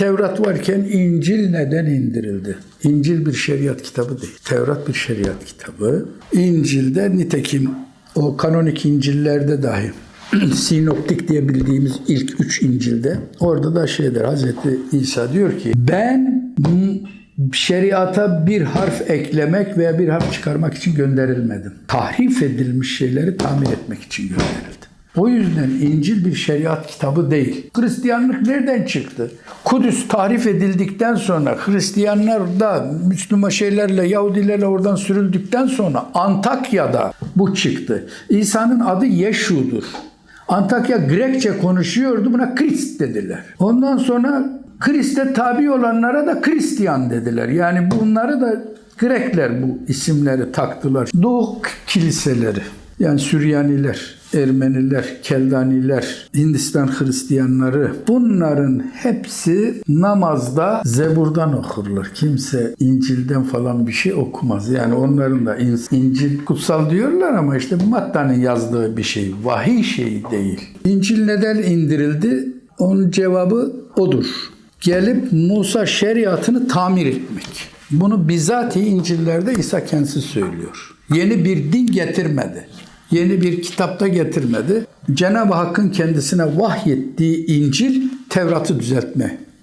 Tevrat varken İncil neden indirildi? İncil bir şeriat kitabı değil. Tevrat bir şeriat kitabı. İncil'de nitekim o kanonik İncil'lerde dahi sinoptik diye bildiğimiz ilk üç İncil'de orada da şeyler Hazreti İsa diyor ki ben şeriata bir harf eklemek veya bir harf çıkarmak için gönderilmedim. Tahrif edilmiş şeyleri tamir etmek için gönderildim. O yüzden İncil bir şeriat kitabı değil. Hristiyanlık nereden çıktı? Kudüs tahrif edildikten sonra Hristiyanlar da Müslüman şeylerle Yahudilerle oradan sürüldükten sonra Antakya'da bu çıktı. İsa'nın adı Yeşu'dur. Antakya Grekçe konuşuyordu buna Krist dediler. Ondan sonra Krist'e tabi olanlara da Hristiyan dediler. Yani bunları da Grekler bu isimleri taktılar. Doğu kiliseleri yani Süryaniler, Ermeniler, Keldaniler, Hindistan Hristiyanları bunların hepsi namazda Zebur'dan okurlar. Kimse İncil'den falan bir şey okumaz. Yani onların da İn- İncil kutsal diyorlar ama işte Matta'nın yazdığı bir şey. Vahiy şeyi değil. İncil neden indirildi? Onun cevabı odur. Gelip Musa şeriatını tamir etmek. Bunu bizatihi İncil'lerde İsa kendisi söylüyor. Yeni bir din getirmedi. Yeni bir kitapta getirmedi. Cenab-ı Hakk'ın kendisine vahyettiği İncil Tevrat'ı düzeltme